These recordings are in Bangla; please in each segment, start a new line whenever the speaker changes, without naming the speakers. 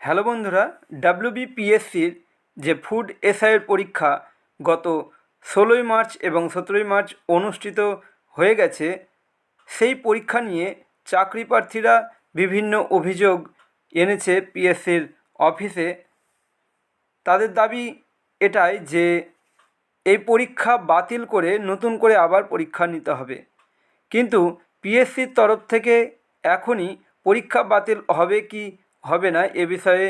হ্যালো বন্ধুরা ডাব্লিউবিপিএসসির যে ফুড এসআইয়ের পরীক্ষা গত ষোলোই মার্চ এবং সতেরোই মার্চ অনুষ্ঠিত হয়ে গেছে, সেই পরীক্ষা নিয়ে চাকরি প্রার্থীরা বিভিন্ন অভিযোগ এনেছে পিএসসির অফিসে। তাদের দাবি এটাই যে এই পরীক্ষা বাতিল করে নতুন করে আবার পরীক্ষা নিতে হবে। কিন্তু পিএসসির তরফ থেকে এখনই পরীক্ষা বাতিল হবে কি হবে না, এ বিষয়ে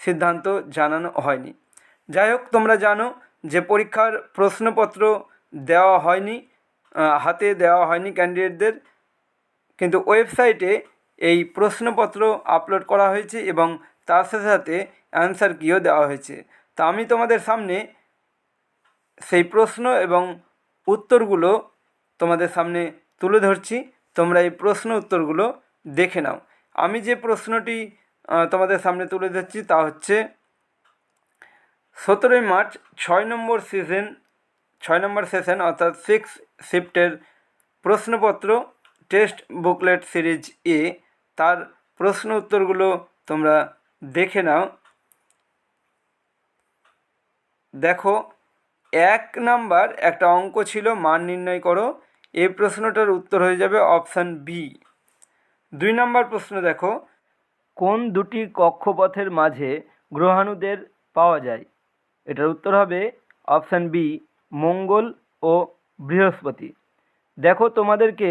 সিদ্ধান্ত জানানো হয়নি। যাই হোক তোমরা জানো যে পরীক্ষার প্রশ্নপত্র দেওয়া হয়নি হাতে দেওয়া হয়নি ক্যান্ডিডেটদের, কিন্তু ওয়েবসাইটে এই প্রশ্নপত্র আপলোড করা হয়েছে এবং তার সাথে সাথে অ্যান্সার কিও দেওয়া হয়েছে। তা আমি তোমাদের সামনে সেই প্রশ্ন এবং উত্তরগুলো তোমাদের সামনে তুলে ধরছি। তোমরা এই প্রশ্ন উত্তরগুলো দেখে নাও। আমি যে প্রশ্নটি তোমাদের সামনে তুলে ধরছি, তা হচ্ছে সতেরোই মার্চ, ছয় নম্বর সিজন ছয় নম্বর সেশন অর্থাৎ সিক্স শিফটের প্রশ্নপত্র টেস্ট বুকলেট সিরিজ এ তার প্রশ্ন উত্তরগুলো তোমরা দেখে নাও। দেখো, এক নাম্বার একটা অঙ্ক ছিল, মান নির্ণয় করো, এই প্রশ্নটার উত্তর হয়ে যাবে অপশান বি দুই নাম্বার প্রশ্ন দেখো কোন দুটি কক্ষপথের মাঝে গ্রহাণুদের পাওয়া যায়? এটার উত্তর হবে অপশান বি, মঙ্গল ও বৃহস্পতি। দেখো তোমাদেরকে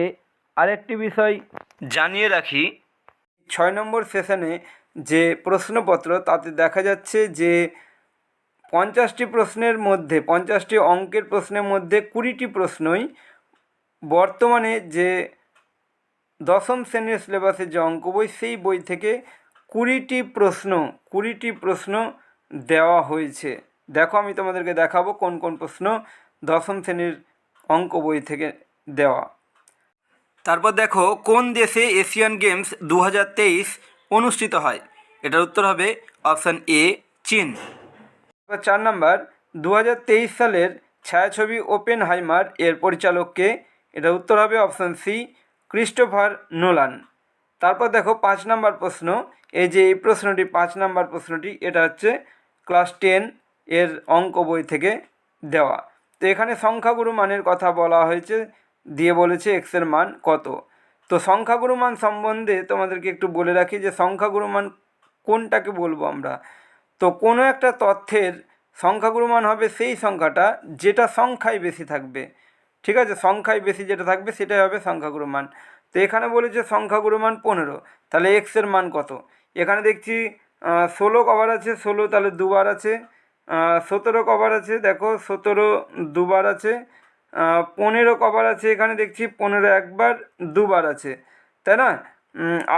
আরেকটি বিষয় জানিয়ে রাখি। ছয় নম্বর সেশনে যে প্রশ্নপত্র, তাতে দেখা যাচ্ছে যে পঞ্চাশটি প্রশ্নের মধ্যে, পঞ্চাশটি অঙ্কের প্রশ্নের মধ্যে কুড়িটি প্রশ্নই বর্তমানে যে দশম শ্রেণির সিলেবাসের যে অঙ্ক বই, সেই বই থেকে কুড়িটি প্রশ্ন কুড়িটি প্রশ্ন দেওয়া হয়েছে। দেখো, আমি তোমাদেরকে দেখাবো কোন কোন প্রশ্ন দশম শ্রেণির অঙ্ক বই থেকে দেওয়া। তারপর দেখো, কোন দেশে এশিয়ান গেমস দু হাজার তেইশ অনুষ্ঠিত হয়? এটার উত্তর হবে অপশান এ, চীন। চার নাম্বার দু সালের ছায়াছবি ওপেন হাইমার এর পরিচালককে, এটার উত্তর হবে অপশান সি ক্রিস্টোফার নোলান। তারপর দেখো পাঁচ নাম্বার প্রশ্ন। এই যে এই প্রশ্নটি, পাঁচ নাম্বার প্রশ্নটি, এটা হচ্ছে ক্লাস টেন এর অঙ্ক বই থেকে দেওয়া। তো এখানে সংখ্যাগুরু মানের কথা বলা হয়েছে, দিয়ে বলেছে এক্সের মান কত। তো সংখ্যাগুরু মান সম্বন্ধে তোমাদেরকে একটু বলে রাখি যে সংখ্যাগুরু মান কোনটাকে বলব আমরা? তো কোনো একটা তথ্যের সংখ্যাগুরু মান হবে সেই সংখ্যাটা যেটা সংখ্যায় বেশি থাকবে। ঠিক আছে, সংখ্যায় বেশি যেটা থাকবে সেটাই হবে সংখ্যাগুরু মান। তো এখানে বলেছে সংখ্যাগুরু মান পনেরো, তাহলে এক্সের মান কত? এখানে দেখছি ষোলো কভার আছে, ষোলো তাহলে দুবার আছে সতেরো কভার আছে, দেখো, সতেরো দুবার আছে পনেরো কভার আছে, এখানে দেখছি পনেরো একবার দুবার আছে, তাই না?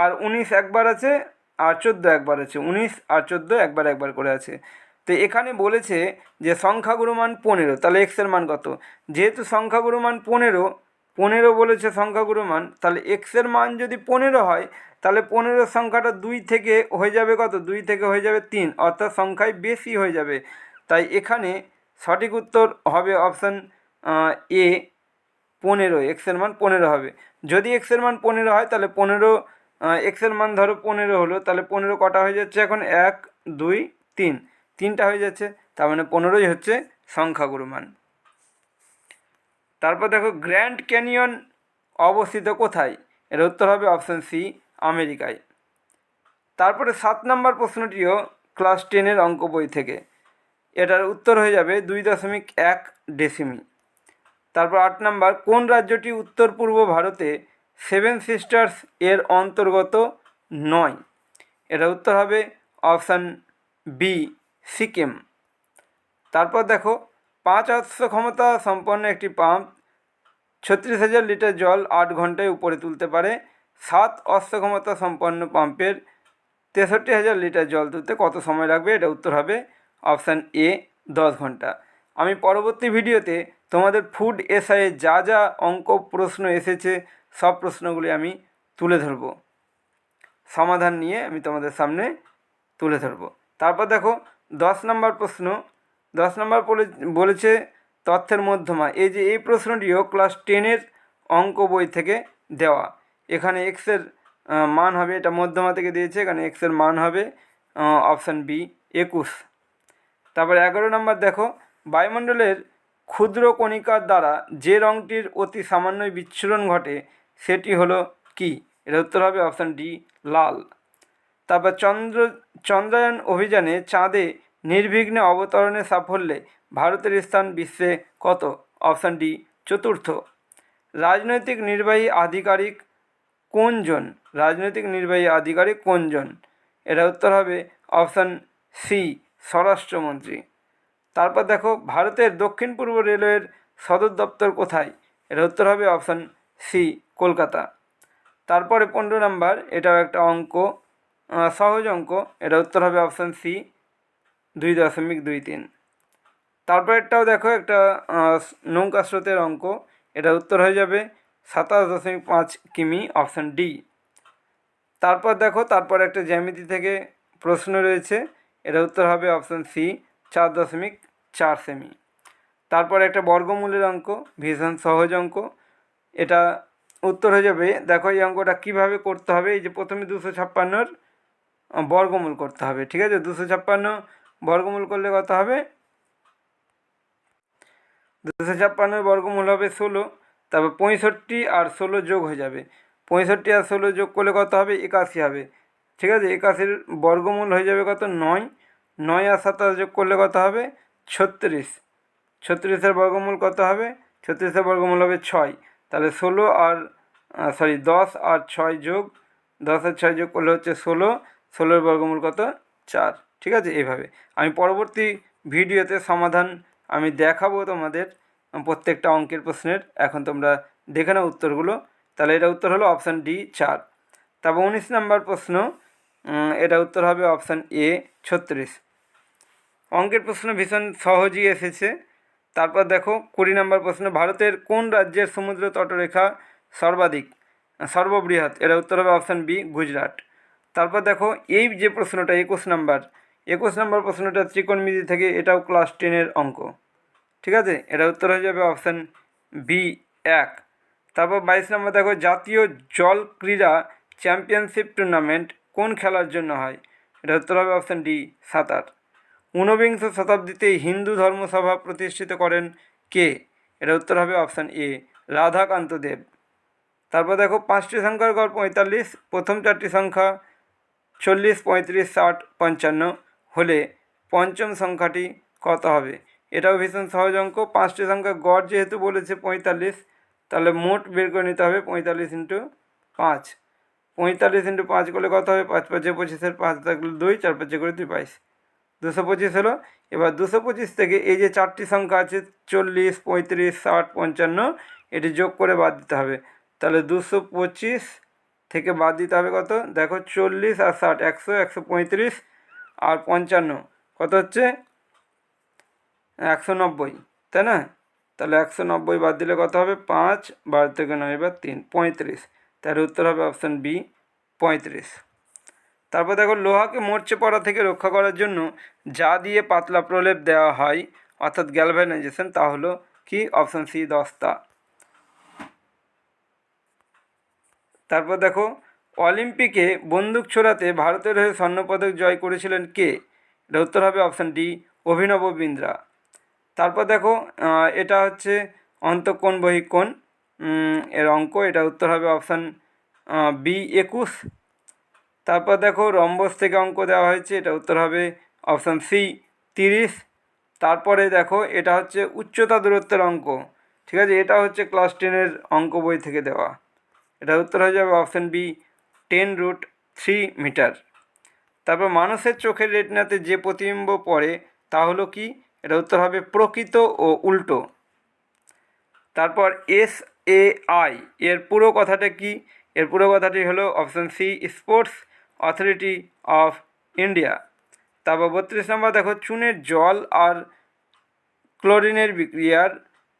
আর উনিশ একবার আছে, আর চোদ্দ একবার আছে, উনিশ আর চোদ্দ একবার একবার করে আছে। তো এখানে বলেছে যে সংখ্যাগুরু মান পনেরো, তাহলে এক্সের মান কত? যেহেতু সংখ্যাগুরু মান পনেরো পনেরো বলেছে সংখ্যাগুরু মান, তাহলে এক্সের মান যদি পনেরো হয়, তাহলে পনেরো সংখ্যাটা দুই থেকে হয়ে যাবে কত? দুই থেকে হয়ে যাবে তিন, অর্থাৎ সংখ্যায় বেশি হয়ে যাবে। তাই এখানে সঠিক উত্তর হবে অপশান এ, পনেরো এক্সের মান পনেরো হবে। যদি এক্সের মান পনেরো হয়, তাহলে পনেরো এক্সের মান ধরো পনেরো হলো, তাহলে পনেরো কটা হয়ে যাচ্ছে এখন? এক, দুই, তিন। তিনটা হয়ে যাচ্ছে, তার মানে পনেরোই হচ্ছে সংখ্যাগুরু মান তারপর দেখো, গ্র্যান্ড ক্যানিয়ন অবস্থিত কোথায়? এর উত্তর হবে অপশান সি, আমেরিকায়। তারপরে সাত নম্বর প্রশ্নটিও ক্লাস টেনের অঙ্ক বই থেকে। এটার উত্তর হয়ে যাবে দুই দশমিক এক ডেসিমি। তারপর আট নম্বর, কোন রাজ্যটি উত্তর পূর্ব ভারতে সেভেন সিস্টার্স এর অন্তর্গত নয়? এটা উত্তর হবে অপশান বি সিকিম। তারপর দেখো, পাঁচ অশ্ব ক্ষমতা সম্পন্ন একটি পাম্প ছত্রিশ হাজার লিটার জল আট ঘন্টায় উপরে তুলতে পারে। সাত অশ্ব ক্ষমতা সম্পন্ন পাম্পের তেষট্টি হাজার লিটার জল তুলতে কত সময় লাগবে? এটা উত্তর হবে অপশান এ, দশ ঘণ্টা আমি পরবর্তী ভিডিওতে তোমাদের ফুড এসআইয়ে যা যা অঙ্ক প্রশ্ন এসেছে, সব প্রশ্নগুলি আমি তুলে ধরব। সমাধান নিয়ে আমি তোমাদের সামনে তুলে ধরব। তারপর দেখো দশ নম্বর প্রশ্ন, দশ নম্বর বলে- বলেছে তথ্যের মধ্যমা। এই যে, এই প্রশ্নটিও ক্লাস টেনের অঙ্ক বই থেকে দেওয়া। এখানে এক্সের মান হবে, এটা মধ্যমা থেকে দিয়েছে, এখানে এক্সের মান হবে অপশান বি একুশ। তারপর এগারো নম্বর দেখো, বায়ুমণ্ডলের ক্ষুদ্র কণিকার দ্বারা যে রঙটির অতি সামান্যই বিচ্ছুরণ ঘটে, সেটি হলো কি? এর উত্তর হবে অপশান ডি লাল। তারপর চন্দ্র, চন্দ্রায়ন অভিযানে চাঁদে নির্বিঘ্নে অবতরণের সাফল্যে ভারতের স্থান বিশ্বে কত? অপশান ডি, চতুর্থ। রাজনৈতিক নির্বাহী আধিকারিক কোনজন? রাজনৈতিক নির্বাহী আধিকারিক কোনজন? এটা উত্তর হবে অপশান সি, স্বরাষ্ট্রমন্ত্রী। তারপর দেখো, ভারতের দক্ষিণ পূর্ব রেলওয়ের সদর দপ্তর কোথায়? এর উত্তর হবে অপশান সি, কলকাতা। তারপরে পনেরো নাম্বার, এটাও একটা অঙ্ক। সহজ অঙ্ক। এটা উত্তর হবে অপশান সি দুই দশমিক দুই তিন। তারপরেরটাও দেখো একটা নৌকা স্রোতের অঙ্ক। এটা উত্তর হয়ে যাবে সাতাশ দশমিক পাঁচ কিমি অপশান ডি তারপর দেখো, তারপর একটা জ্যামিতি থেকে প্রশ্ন রয়েছে। এটা উত্তর হবে অপশান সি চার দশমিক চার সেমি। তারপর একটা বর্গমূলের অঙ্ক, ভীষণ সহজ অঙ্ক। এটা উত্তর হয়ে যাবে। দেখো এই অঙ্কটা কীভাবে করতে হবে? এই যে প্রথমে দুশো ছাপ্পান্নর বর্গমূল করতে হবে, ঠিক আছে? দুশো ছাপ্পান্ন বর্গমূল করলে কত হবে? দুশো ছাপ্পান্নর বর্গমূল হবে ষোলো, তারপর পঁয়ষট্টি আর ষোলো যোগ হয়ে যাবে। পঁয়ষট্টি আর ষোলো যোগ করলে কত হবে? একাশি হবে, ঠিক আছে? একাশির বর্গমূল হয়ে যাবে কত? নয়। নয় আর সাতাশ যোগ করলে কত হবে? ছত্রিশ। ছত্রিশের বর্গমূল কত হবে? ছত্রিশের বর্গমূল হবে ছয়। তাহলে ষোলো আর সরি দশ আর ছয় যোগ, দশ আর ছয় যোগ করলে হচ্ছে ষোলো। ষোলোর বর্গমূল কত? চার। ঠিক আছে? এইভাবে। আমি পরবর্তী ভিডিওতে সমাধান আমি দেখাবো তোমাদের প্রত্যেকটা অঙ্কের প্রশ্নের। এখন তোমরা দেখে নাও উত্তরগুলো। তাহলে এটা উত্তর হলো অপশান ডি, চার। তারপর উনিশ নম্বর প্রশ্ন এটা উত্তর হবে অপশান এ, ছত্রিশ। অঙ্কের প্রশ্ন ভীষণ সহজই এসেছে। তারপর দেখো, কুড়ি নম্বর প্রশ্ন, ভারতের কোন রাজ্যের সমুদ্র তটরেখা সর্বাধিক? সর্ববৃহৎ। এটা উত্তর হবে অপশান বি, গুজরাট। তারপর দেখো, এই যে প্রশ্নটা, একুশ নাম্বার একুশ নাম্বার প্রশ্নটা ত্রিকোণমিতি থেকে এটাও ক্লাস টেনের অঙ্ক। ঠিক আছে? এটা উত্তর হয়ে যাবে অপশান বি এক। তারপর বাইশ নম্বর দেখো, জাতীয় জল ক্রীড়া চ্যাম্পিয়নশিপ টুর্নামেন্ট কোন খেলার জন্য হয়? এটা উত্তর হবে অপশান ডি সাঁতার। ঊনবিংশ শতাব্দীতে হিন্দু ধর্মসভা প্রতিষ্ঠিত করেন কে? এটা উত্তর হবে অপশান এ রাধাকান্ত দেব। তারপর দেখো, পাঁচটি সংখ্যার গড় পঁয়তাল্লিশ, প্রথম চারটি সংখ্যা চল্লিশ পঁয়ত্রিশ ষাট পঞ্চান্ন হলে পঞ্চম সংখ্যাটি কত হবে? এটাও ভীষণ সহজ অঙ্ক। পাঁচটি সংখ্যা গড় যেহেতু বলেছে পঁয়তাল্লিশ, তাহলে মোট বের করে নিতে হবে পঁয়তাল্লিশ ইন্টু পাঁচ। পঁয়তাল্লিশ ইন্টু পাঁচ করলে কত হবে? পাঁচ পাঁচে পঁচিশের পাঁচ থাকলে দুই, চার পাঁচে করে দুই বাইশ। দুশো পঁচিশ হলো। এবার দুশো পঁচিশ থেকে এই যে চারটি সংখ্যা আছে, চল্লিশ, পঁয়ত্রিশ, ষাট, পঞ্চান্ন, এটি যোগ করে বাদ দিতে হবে। তাহলে দুশো পঁচিশ থেকে বাদ দিতে হবে কত? দেখো চল্লিশ আর ষাট, একশো একশো পঁয়ত্রিশ আর পঞ্চান্ন। কত হচ্ছে? একশো নব্বই, তাই না? তাহলে একশো নব্বই বাদ দিলে কত হবে? পাঁচ, বারো থেকে নয়, এবার তিন, পঁয়ত্রিশ। তাহলে উত্তর হবে অপশান বি পঁয়ত্রিশ। তারপর দেখো, লোহাকে মরচে পড়া থেকে রক্ষা করার জন্য যা দিয়ে পাতলা প্রলেপ দেওয়া হয়, অর্থাৎ গ্যালভানাইজেশন তা হলো কি? অপশান সি দস্তা। তারপর দেখো, অলিম্পিকে বন্দুক ছোড়াতে ভারতের হয়ে স্বর্ণপদক জয় করেছিলেন কে? এটা উত্তর হবে অপশান ডি অভিনব বিন্দ্রা। তারপর দেখো এটা হচ্ছে অন্তঃকোণ বহিকোণ। এর অঙ্ক, এটা উত্তর হবে অপশান বি একুশ। তারপর দেখো, রম্বস থেকে অঙ্ক দেওয়া হয়েছে, এটা উত্তর হবে অপশান সি তিরিশ। তারপরে দেখো, এটা হচ্ছে উচ্চতা দূরত্বের অঙ্ক। ঠিক আছে, এটা হচ্ছে ক্লাস টেনের অঙ্ক বই থেকে দেওয়া। এটা উত্তর হয়ে যাবে option B ten root three metre তারপর মানুষের চোখের রেটিনাতে যে প্রতিবিম্ব পড়ে, তা হলো কি? এটা উত্তর হবে প্রকৃত ও উল্টো। তারপর এস এ আই এর পুরো কথাটা কি? এর পুরো কথাটি হলো option C sports authority of India তারপর বত্রিশ নম্বর দেখো, চুনের জল আর ক্লোরিনের বিক্রিয়ার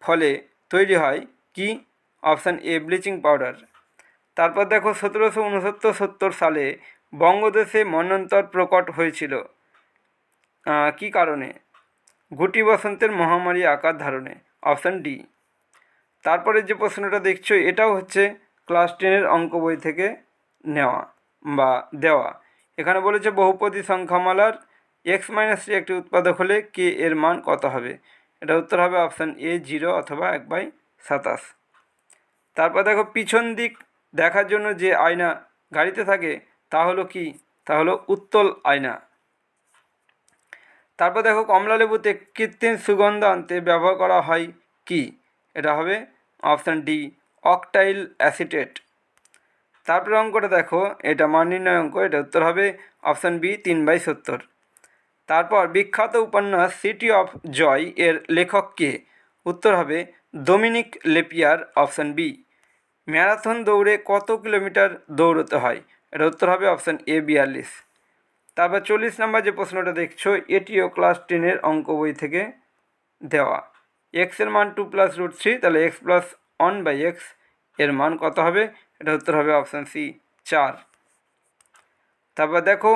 ফলে তৈরি হয় কি? অপশান এ ব্লিচিং পাউডার তারপর দেখো সতেরোশো উনসত্তর সত্তর সালে বঙ্গদেশে মন্বন্তর প্রকট হয়েছিল। কী কারণে? গুটি বসন্তের মহামারী আকার ধারণে। Option D. তারপরে যে প্রশ্নটা দেখছ, এটাও হচ্ছে ক্লাস টেনের অঙ্ক বই থেকে নেওয়া বা দেওয়া। এখানে বলেছে বহুপদী সংখ্যামালার এক্স মাইনাস থ্রি একটি উৎপাদক হলে কে এর মান কত হবে? এটা উত্তর হবে অপশান এ জিরো অথবা এক বাই সাতাশ। তারপর দেখো পিছন দিক দেখার জন্য যে আয়না গাড়িতে থাকে, তা হলো কি? তা হলো উত্তল আয়না। তারপর দেখো কমলা লেবুতে কৃত্রিম সুগন্ধ আনতে ব্যবহার করা হয় কি? এটা হবে অপশান ডি, অকটাইল অ্যাসিটেট। তারপরে অঙ্কটা দেখো, এটা মান নির্ণয় অঙ্ক, এটা উত্তর হবে অপশান বি, তিন বাই সত্তর। তারপর বিখ্যাত উপন্যাস সিটি অফ জয় এর লেখক কে? উত্তর হবে Dominique Lapierre, option B. Marathon দৌড়ে কত কিলোমিটার দৌড়তে হয়? এটা উত্তর হবে অপশান এ বিয়াল্লিশ। তারপর চল্লিশ নাম্বার যে প্রশ্নটা দেখছ, এটিও ক্লাস টেনের অঙ্ক বই থেকে দেওয়া। এক্সের মান টু প্লাস রুট থ্রি তাহলে এক্স প্লাস ওয়ান বাই এক্সের মান কত হবে? এটা উত্তর হবে অপশান সি, চার। তারপর দেখো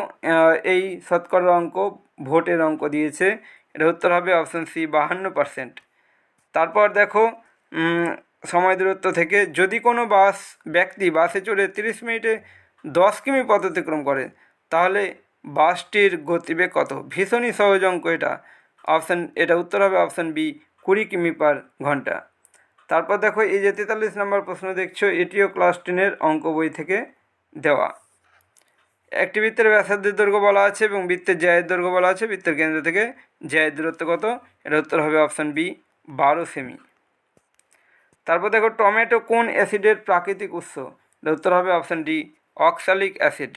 এই শতকরা অঙ্ক ভোটের অঙ্ক দিয়েছে। এটা উত্তর হবে অপশান সি, বাহান্ন পার্সেন্ট তারপর দেখো সময় দূরত্ব থেকে যদি কোনো বাস, ব্যক্তি বাসে চড়ে তিরিশ মিনিটে দশ কিমি পথ অতিক্রম করে, তাহলে বাসটির গতিবেগ কত? ভীষণই সহজ অঙ্ক এটা। অপশান, এটা উত্তর হবে অপশান বি, কুড়ি কিমি পার ঘণ্টা। তারপর দেখো, এই যে তেতাল্লিশ নম্বর প্রশ্ন দেখছ, এটিও ক্লাস টেনের অঙ্ক বই থেকে দেওয়া। একটি বৃত্তের ব্যাসার্ধের দৈর্ঘ্য বলা আছে এবং বৃত্তের জ্যায়ের দৈর্ঘ্য বলা আছে। বৃত্তের কেন্দ্র থেকে জ্যায়ের দূরত্ব কত? এটা উত্তর হবে অপশান বি, বারো সেমি। তারপর দেখো টমেটো কোন অ্যাসিডের প্রাকৃতিক উৎস? উত্তর হবে অপশান ডি অক্সালিক অ্যাসিড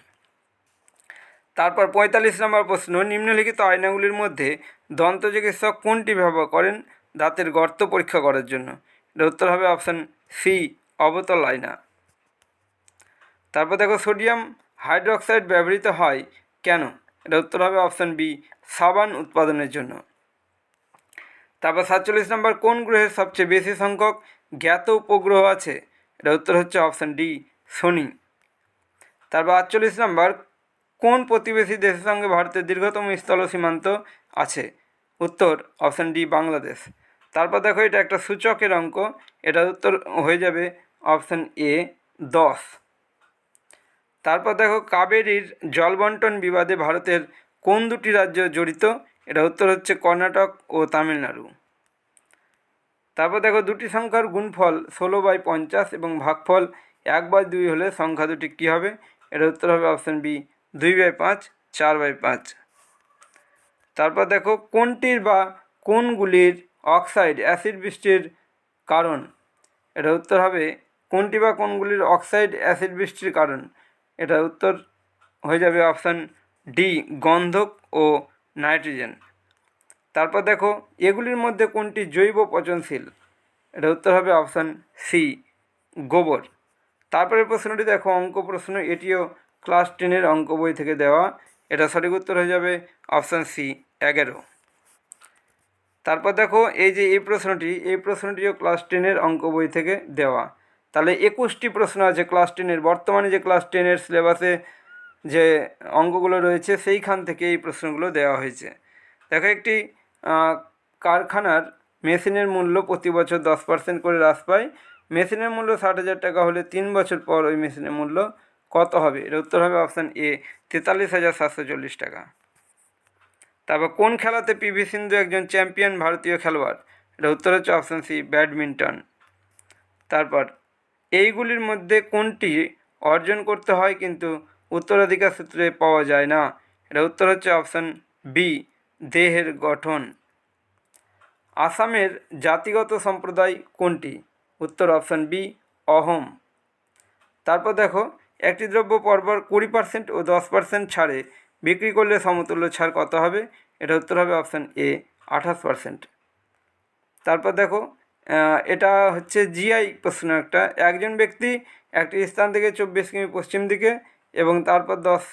তারপর পঁয়তাল্লিশ নম্বর প্রশ্ন, নিম্নলিখিত আয়নাগুলির মধ্যে দন্ত চিকিৎসক কোনটি ব্যবহার করেন দাঁতের গর্ত পরীক্ষা করার জন্য? এটা উত্তর হবে অপশান সি অবতল আয়না। তারপর দেখো সোডিয়াম হাইড্রোক্সাইড ব্যবহৃত হয় কেন? এটা উত্তর হবে অপশান বি সাবান উৎপাদনের জন্য। তারপর সাতচল্লিশ নম্বর কোন গ্রহের সবচেয়ে বেশি সংখ্যক জ্ঞাত উপগ্রহ আছে। এটা উত্তর হচ্ছে অপশান ডি শনি তারপর আটচল্লিশ নম্বর, কোন প্রতিবেশী দেশের সঙ্গে ভারতের দীর্ঘতম স্থল সীমান্ত আছে? উত্তর অপশান ডি বাংলাদেশ। তারপর দেখো, এটা একটা সূচকের অঙ্ক। এটার উত্তর হয়ে যাবে অপশান এ দশ। তারপর দেখো, কাবেরীর জলবন্টন বিবাদে ভারতের কোন দুটি রাজ্য জড়িত? এটা উত্তর হচ্ছে কর্ণাটক ও তামিলনাড়ু। তারপর দেখো দুটি সংখ্যার গুণফল ষোলো বাই পঞ্চাশ এবং ভাগফল এক বাই দুই হলে সংখ্যা দুটি কী হবে? এটা উত্তর হবে অপশান বি দুই বাই পাঁচ, চার বাই পাঁচ। তারপর দেখো কোনটির বা কোনগুলির অক্সাইড অ্যাসিড বৃষ্টির কারণ? এটা উত্তর হবে কোনটি বা কোনগুলির অক্সাইড অ্যাসিড বৃষ্টির কারণ? এটা উত্তর হয়ে যাবে অপশান ডি গন্ধক ও নাইট্রোজেন। তারপর দেখো, এগুলির মধ্যে কোনটি জৈব পচনশীল? এটা উত্তর হবে অপশান সি গোবর। তারপরে প্রশ্নটি দেখো, অঙ্ক প্রশ্ন, এটিও ক্লাস টেনের অঙ্ক বই থেকে দেওয়া। এটা সঠিক উত্তর হয়ে যাবে অপশান সি এগারো। তারপর দেখো, এই যে এই প্রশ্নটি, এই প্রশ্নটিও ক্লাস টেনের অঙ্ক বই থেকে দেওয়া। তাহলে একুশটি প্রশ্ন আছে ক্লাস টেনের বর্তমানে যে ক্লাস টেনের সিলেবাসে যে অঙ্কগুলো রয়েছে, সেইখান থেকে এই প্রশ্নগুলো দেওয়া হয়েছে। দেখো একটি কারখানার মেশিনের মূল্য প্রতি বছর দশ পার্সেন্ট করে হ্রাস পায়। মেশিনের মূল্য ষাট হাজার টাকা হলে তিন বছর পর ওই মেশিনের মূল্য কত হবে? এর উত্তর হবে অপশান এ তেতাল্লিশ হাজার সাতশো চল্লিশ টাকা। তারপর কোন খেলাতে পিভি সিন্ধু একজন চ্যাম্পিয়ন ভারতীয় খেলোয়াড়? এটা উত্তর হচ্ছে অপশান সি ব্যাডমিন্টন তারপর এইগুলির মধ্যে কোনটি অর্জন করতে হয় কিন্তু উত্তরাধিকার সূত্রে পাওয়া যায় না? এটা উত্তর হচ্ছে অপশান বি দেহের গঠন। আসামের জাতিগত সম্প্রদায় কোনটি? উত্তর অপশান বি, অহম। তারপর দেখো, একটি দ্রব্য পরপর কুড়ি পার্সেন্ট ও দশ পার্সেন্ট ছাড়ে। বিক্রি করলে সমতুল্য ছাড় কত হবে? এটা উত্তর হবে অপশান এ, আঠাশ পার্সেন্ট। তারপর দেখো এটা হচ্ছে জিআই প্রশ্ন একটা। একজন ব্যক্তি একটি স্থান থেকে চব্বিশ কিমি পশ্চিম দিকে এবং তারপর দশ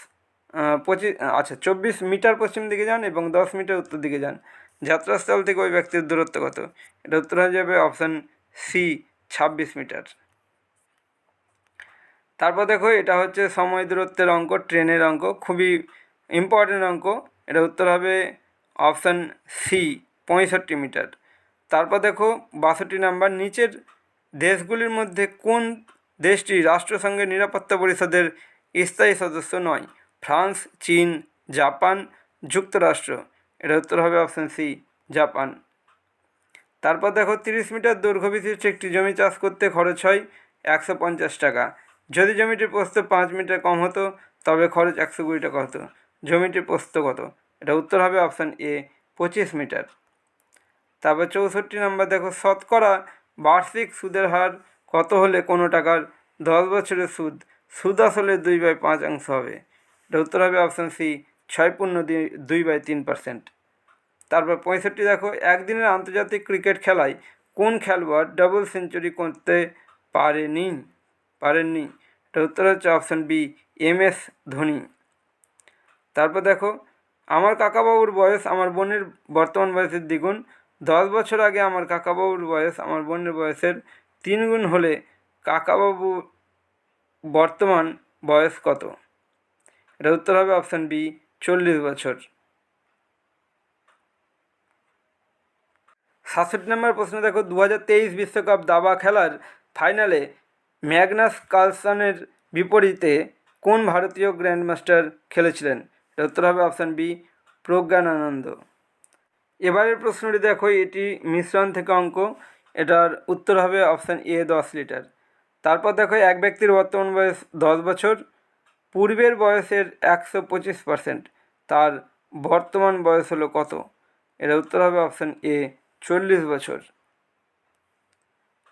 পঁচিশ আচ্ছা চব্বিশ মিটার পশ্চিম দিকে যান এবং দশ মিটার উত্তর দিকে যান। যাত্রাস্থল থেকে ওই ব্যক্তির দূরত্ব কত? এটা উত্তর হয়ে যাবে অপশান সি, ছাব্বিশ মিটার। তারপর দেখো, এটা হচ্ছে সময় দূরত্বের অঙ্ক, ট্রেনের অঙ্ক, খুবই ইম্পর্টেন্ট অঙ্ক। এটা উত্তর হবে অপশান সি, পঁয়ষট্টি মিটার। তারপর দেখো, বাষট্টি নাম্বার, নিচের দেশগুলির মধ্যে কোন দেশটি রাষ্ট্রসংঘের নিরাপত্তা পরিষদের স্থায়ী সদস্য নয়? ফ্রান্স, চীন, জাপান, যুক্তরাষ্ট্র। এটা উত্তর হবে অপশান সি জাপান। তারপর দেখো তিরিশ মিটার দৈর্ঘ্য বিশিষ্ট একটি জমি চাষ করতে খরচ হয় একশো পঞ্চাশ টাকা। যদি জমিটির প্রস্থ পাঁচ মিটার কম হতো, তবে খরচ একশো কুড়ি টাকা হতো। জমিটির প্রস্থ কত? এটা উত্তর হবে অপশান এ পঁচিশ মিটার। তারপর চৌষট্টি নম্বর দেখো, শতকরা বার্ষিক সুদের হার কত হলে কোনো টাকার দশ বছরের সুদ? সুদ আসলে দুই বাই পাঁচ অংশ হবে। উত্তর হবে অপশান সি ছয় পূর্ণ দুই- বাই তিন পার্সেন্ট তারপর পঁয়ষট্টি দেখো, একদিনের আন্তর্জাতিক ক্রিকেট খেলায় কোন খেলোয়াড় ডাবল সেঞ্চুরি করতে পারেনি, পারেননি? এটা উত্তর হচ্ছে option B M S Dhoni. তারপর দেখো, আমার কাকাবাবুর বয়স আমার বোনের বর্তমান বয়সের দ্বিগুণ। দশ বছর আগে আমার কাকাবাবুর বয়স আমার বোনের বয়সের তিন গুণ হলে কাকাবাবু বর্তমান বয়স কত? এটা উত্তর হবে অপশান বি চল্লিশ বছর। সাতষট্টি নম্বর প্রশ্ন, দেখো দু বিশ্বকাপ দাবা খেলার ফাইনালে ম্যাগনাস কালসনের বিপরীতে কোন ভারতীয় গ্র্যান্ডমাস্টার খেলেছিলেন? এর উত্তর হবে অপশান বি প্রজ্ঞানানন্দ এবারের প্রশ্নটি, দেখো, এটি মিশ্রণ থেকে অঙ্ক। এটার উত্তর হবে অপশান এ দশ লিটার। তারপর, দেখো, এক ব্যক্তির বর্তমান বয়স দশ বছর। পূর্বের বয়সের একশো পঁচিশ পার্সেন্ট তার বর্তমান বয়স হলো কত? এর উত্তর হবে অপশান এ চল্লিশ বছর।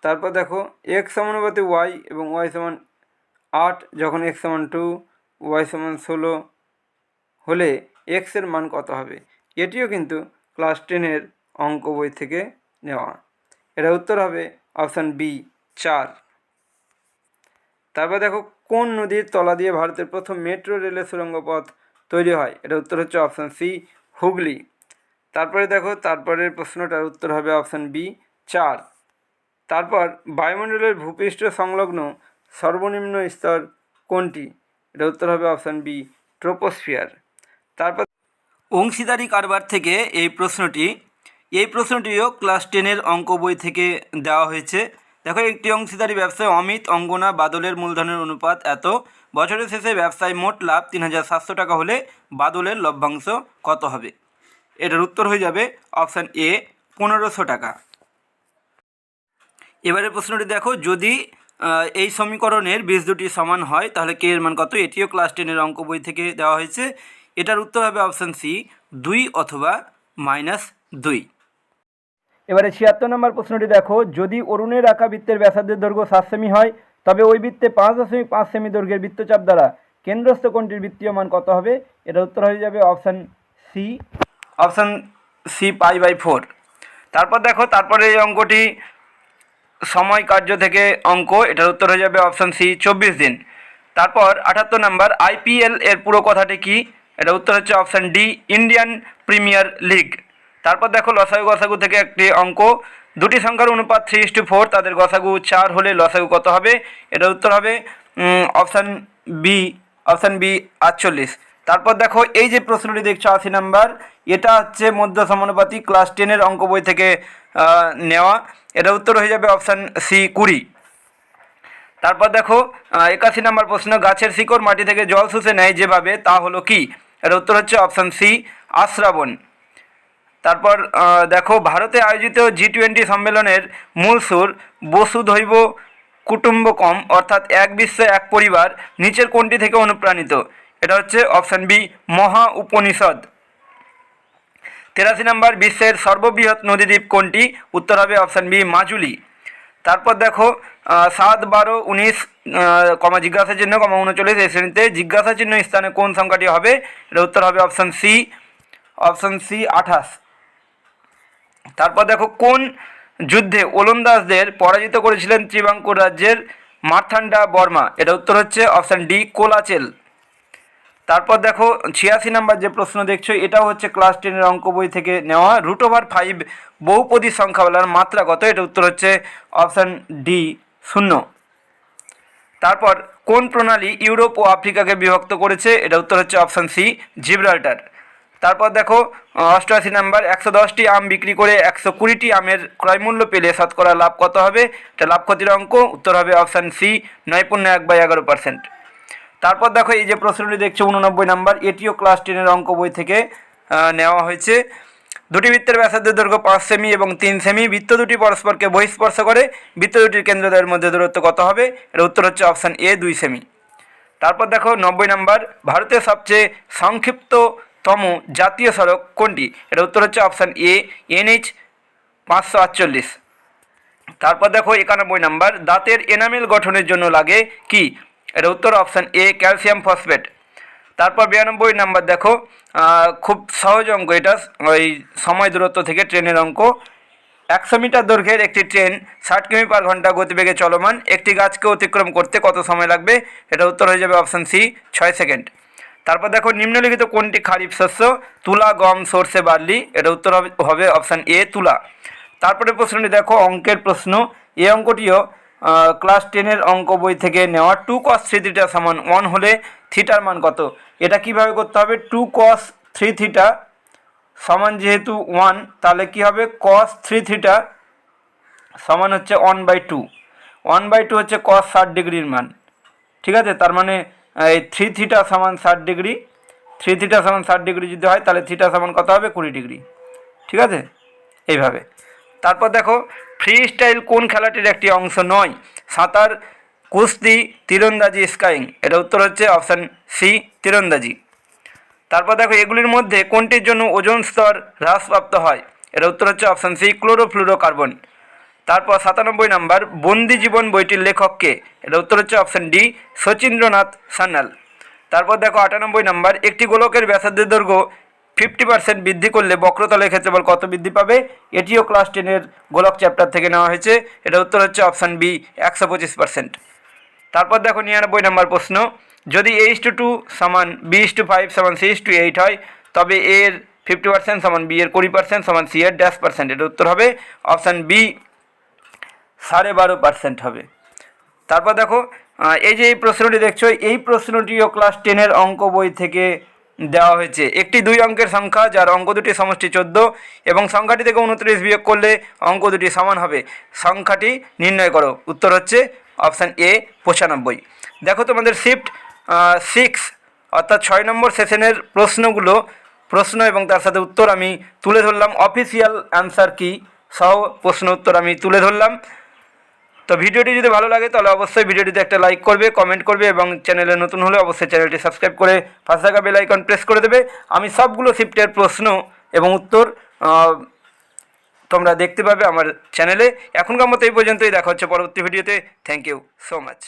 তারপর দেখো এক্স সমানুপাতে ওয়াই এবং ওয়াই সমান আট, যখন এক্স সমান টু ওয়াই সমান ষোলো, হলে এক্সের মান কত হবে? এটিও কিন্তু ক্লাস টেনের অঙ্ক বই থেকে নেওয়া। এটা উত্তর হবে অপশান বি চার। তারপর দেখো কোন নদীর তলা দিয়ে ভারতের প্রথম মেট্রো রেলের সুড়ঙ্গ পথ তৈরি হয়? এটা উত্তর হচ্ছে অপশান সি হুগলি। তারপরে দেখো, তারপরের প্রশ্নটার উত্তর হবে অপশান বি চার। তারপর বায়ুমণ্ডলের ভূপৃষ্ঠ সংলগ্ন সর্বনিম্ন স্তর কোনটি? এটা উত্তর হবে অপশান বি ট্রোপোস্ফিয়ার তারপর অংশীদারি কারবার থেকে এই প্রশ্নটি, এই প্রশ্নটিও ক্লাস টেনের অঙ্ক বই থেকে দেওয়া হয়েছে। দেখো, একটি অংশীদারি ব্যবসায় অমিত, অঙ্গনা, বাদলের মূলধনের অনুপাত এত। বছরের শেষে ব্যবসায় মোট লাভ তিন হাজার সাতশো টাকা হলে বাদলের লভ্যাংশ কত হবে? এটার উত্তর হয়ে যাবে অপশান এ, পনেরোশো টাকা। এবারে প্রশ্নটি দেখো, যদি এই সমীকরণের বীজ দুটি সমান হয়, তাহলে কে এর মান কত? এটিও ক্লাস টেনের অঙ্ক বই থেকে দেওয়া হয়েছে। এটার উত্তর হবে অপশান সি, দুই অথবা মাইনাস দুই। এবারে ছিয়াত্তর নম্বর প্রশ্নটি দেখো, যদি অরুণের আঁকা বৃত্তের ব্যাসার্ধের দৈর্ঘ্য সাত সেমি হয়, তবে ওই বৃত্তে পাঁচ দশমিক পাঁচ সেমি দৈর্ঘ্যের বৃত্তচাপ দ্বারা কেন্দ্রস্থ কোণটির বৃত্তীয় মান কত হবে? এটার উত্তর হয়ে যাবে option C option C pi by four তারপর দেখো, তারপরে এই অঙ্কটি সময় কার্য থেকে অঙ্ক, এটার উত্তর হয়ে যাবে অপশান সি চব্বিশ দিন। তারপর আটাত্তর নাম্বার আইপিএল এর পুরো কথাটি কি? এটা উত্তর হচ্ছে option D Indian Premier League তারপর দেখো লসাগু গসাগু থেকে একটি অঙ্ক। দুটি সংখ্যার অনুপাত থ্রি টু ফোর তাদের গসাগু চার হলে লসাগু কত হবে? এটার উত্তর হবে অপশান বি অপশান বি আটচল্লিশ। তারপর দেখো, এই যে প্রশ্নটি দেখছ আশি নাম্বার, এটা হচ্ছে মধ্য সমানুপাতি ক্লাস টেনের অঙ্ক বই থেকে নেওয়া। এটা উত্তর হয়ে যাবে অপশান সি কুড়ি। তারপর দেখো একাশি নম্বর প্রশ্ন, গাছের শিকড় মাটি থেকে জল শুষে নেয় যেভাবে, তা হলো কি? এর উত্তর হচ্ছে অপশান সি আশ্রাবণ। তারপর দেখো, ভারতে আয়োজিত জি টোয়েন্টি সম্মেলনের মূল সুর বসুধৈব কুটুম্বকম অর্থাৎ এক বিশ্ব, এক পরিবার, নিচের কোনটি থেকে অনুপ্রাণিত? এটা হচ্ছে অপশান বি, মহা উপনিষদ। তেরাশি নম্বর, বিশ্বের সর্ববৃহৎ নদীদ্বীপ কোনটি? উত্তর হবে অপশান বি, মাজুলি। তারপর দেখো সাত, বারো, উনিশ কমা জিজ্ঞাসা চিহ্ন, কমা উনচল্লিশ এই শ্রেণীতে জিজ্ঞাসা চিহ্ন স্থানে কোন সংখ্যাটি হবে? এটা উত্তর হবে অপশান সি অপশান সি, আঠাশ। তারপর দেখো কোন যুদ্ধে ওলন্দাজদের পরাজিত করেছিলেন ত্রিবাঙ্কুর রাজ্যের মার্থান্ডা বর্মা? এটা উত্তর হচ্ছে অপশান ডি, কোলাচেল। তারপর দেখো ছিয়াশি নাম্বার যে প্রশ্ন দেখছ, এটাও হচ্ছে ক্লাস টেনের অঙ্ক বই থেকে নেওয়া। রুট ওভার ফাইভ বহুপদী সংখ্যাওয়ালার মাত্রা কত? এটা উত্তর হচ্ছে অপশান ডি, শূন্য। তারপর কোন প্রণালী ইউরোপ ও আফ্রিকাকে বিভক্ত করেছে? এটা উত্তর হচ্ছে অপশান সি, জিব্রাল্টার। তারপর দেখো অষ্টআশি নাম্বার, একশো দশটি আম বিক্রি করে একশো কুড়িটি আমের ক্রয়মূল্য পেলে শতকরা লাভ কত হবে? এটা লাভ ক্ষতির অঙ্ক, উত্তর হবে অপশান সি নয় পূর্ণ এক বাই এগারো পার্সেন্ট তারপর দেখো, এই যে প্রশ্নটি দেখছ, উননব্বই নাম্বার এটিও ক্লাস টেনের অঙ্ক বই থেকে নেওয়া হয়েছে। দুটি বৃত্তের ব্যাসার্ধের দৈর্ঘ্য পাঁচ সেমি এবং তিন সেমি, বৃত্ত দুটি পরস্পরকে বহিস্পর্শ করে, বৃত্ত দুটির কেন্দ্রদ্বয়ের মধ্যে দূরত্ব কত হবে? এর উত্তর হচ্ছে অপশান এ দুই সেমি। তারপর দেখো, নব্বই নাম্বার, ভারতের সবচেয়ে সংক্ষিপ্ততম জাতীয় সড়ক কোনটি? এর উত্তর হচ্ছে অপশান এ এনএইচ পাঁচশো আটচল্লিশ। তারপর দেখো একানব্বই নাম্বার, দাঁতের এনামেল গঠনের জন্য লাগে কি? এর উত্তর অপশান এ ক্যালসিয়াম ফসফেট তারপর বিরানব্বই নাম্বার দেখো খুব সহজ অঙ্ক এটা, ওই সময় দূরত্ব থেকে ট্রেনের অঙ্ক। একশো মিটার দৈর্ঘ্যের একটি ট্রেন ষাট কিমি পার ঘণ্টা গতিবেগে চলমান, একটি গাছকে অতিক্রম করতে কত সময় লাগবে? এটা উত্তর হয়ে যাবে অপশান সি ছয় সেকেন্ড। তারপর দেখো নিম্নলিখিত কোনটি খারিফ শস্য? তুলা, গম, সর্ষে, বার্লি। এটা উত্তর হবে অপশান এ তুলা। তারপরে প্রশ্নটি দেখো, অঙ্কের প্রশ্ন। এই অঙ্কটিও ক্লাস টেনের অঙ্ক বই থেকে নেওয়া টু কস থ্রি থিটা সমান ওয়ান হলে থিটার মান কত? এটা কীভাবে করতে হবে? টু কস থ্রি থিটা সমান যেহেতু ওয়ান তাহলে কি হবে? কস থ্রি থিটা সমান হচ্ছে one by two one by two হচ্ছে কস ষাট ডিগ্রির মান। ঠিক আছে? তার মানে এই থ্রি থিটা সমান ষাট ডিগ্রি থ্রি থিটা সমান ষাট ডিগ্রি যদি হয়, তাহলে থিটা সমান কত হবে? কুড়ি ডিগ্রি। ঠিক আছে? এইভাবে। তারপর দেখো ফ্রি স্টাইল কোন খেলাটির একটি অংশ নয়? সাঁতার, কুস্তি, তীরন্দাজি স্কাইং এটা উত্তর হচ্ছে অপশান সি তীরন্দাজি। তারপর দেখো, এগুলির মধ্যে কোনটির জন্য ওজন স্তর হ্রাসপ্রাপ্ত হয়? এর উত্তর হচ্ছে অপশান সি ক্লোরোফ্লুরোকার্বন তারপর সাতানব্বই নাম্বার বন্দি জীবন বইটির লেখককে, এটা উত্তর হচ্ছে অপশান ডি শচীন্দ্রনাথ সান্যাল। তারপর দেখো আটানব্বই নাম্বার, একটি গোলকের ব্যাসার্ধের দৈর্ঘ্য ফিফটি পার্সেন্ট বৃদ্ধি করলে বক্রতলের ক্ষেত্রফল কত বৃদ্ধি পাবে? এটিও ক্লাস টেনের গোলক চ্যাপ্টার থেকে নেওয়া হয়েছে, এটা উত্তর হচ্ছে অপশান বি একশো পঁচিশ পার্সেন্ট তারপর দেখো নিরানব্বই নাম্বার প্রশ্ন, যদি এইচ টু টু সমান বি ইস টু ফাইভ সমান সি ইস টু এইট হয়, তবে এর ফিফটি পার্সেন্ট সমান বি এর কুড়ি পার্সেন্ট সমান সি এর ড্যাশ পার্সেন্ট এর উত্তর হবে। অপশান বি সাড়ে বারো পার্সেন্ট হবে। তারপর দেখো এই যে এই প্রশ্নটি দেখছ, এই প্রশ্নটিও ক্লাস টেনের অঙ্ক বই থেকে দেওয়া হয়েছে। একটি দুই অঙ্কের সংখ্যা, যার অঙ্ক দুটি সমষ্টি চোদ্দ, এবং সংখ্যাটি থেকে উনত্রিশ বিয়োগ করলে অঙ্ক দুটি সমান হবে। সংখ্যাটি নির্ণয় করো। উত্তর হচ্ছে অপশান এ পঁচানব্বই। দেখো তোমাদের শিফট সিক্স অর্থাৎ ছয় নম্বর সেশনের প্রশ্নগুলো, প্রশ্ন এবং তার সাথে উত্তর আমি তুলে ধরলাম। অফিসিয়াল অ্যান্সার কি? সহ প্রশ্ন উত্তর আমি তুলে ধরলাম। তো ভিডিওটি যদি ভালো লাগে তাহলে অবশ্যই ভিডিওটিতে একটা লাইক করবে কমেন্ট করবে এবং চ্যানেলে নতুন হলে অবশ্যই চ্যানেলটি সাবস্ক্রাইব করে পাশে থাকা বেল আইকন প্রেস করে দেবে। আমি সবগুলো শিফটের প্রশ্ন এবং উত্তর তোমরা দেখতে পাবে আমার চ্যানেলে এখনকার মতো এই পর্যন্তই, দেখা হচ্ছে পরবর্তী ভিডিওতে থ্যাংক ইউ সো মাচ